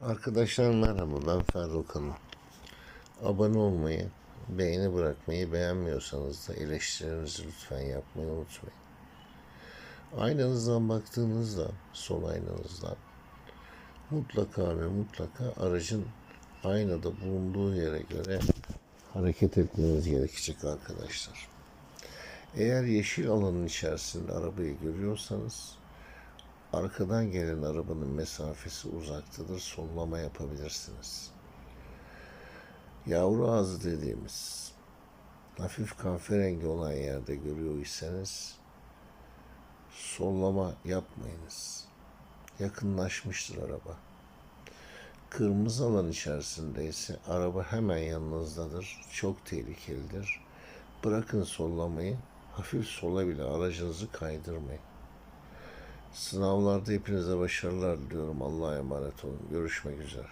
Arkadaşlar merhaba ben Ferruh Hanım. Abone olmayı, beğeni bırakmayı beğenmiyorsanız da eleştirinizi lütfen yapmayı unutmayın. Aynanızdan baktığınızda, sol aynanızdan mutlaka ve mutlaka aracın aynada bulunduğu yere göre hareket etmeniz gerekecek arkadaşlar. Eğer yeşil alanın içerisinde arabayı görüyorsanız arkadan gelen arabanın mesafesi uzaktadır. Sollama yapabilirsiniz. Yavru ağzı dediğimiz hafif kahverengi olan yerde görüyor iseniz sollama yapmayınız. Yakınlaşmıştır araba. Kırmızı alan içerisinde ise araba hemen yanınızdadır. Çok tehlikelidir. Bırakın sollamayı. Hafif sola bile aracınızı kaydırmayın. Sınavlarda hepinize başarılar diliyorum. Allah'a emanet olun. Görüşmek üzere.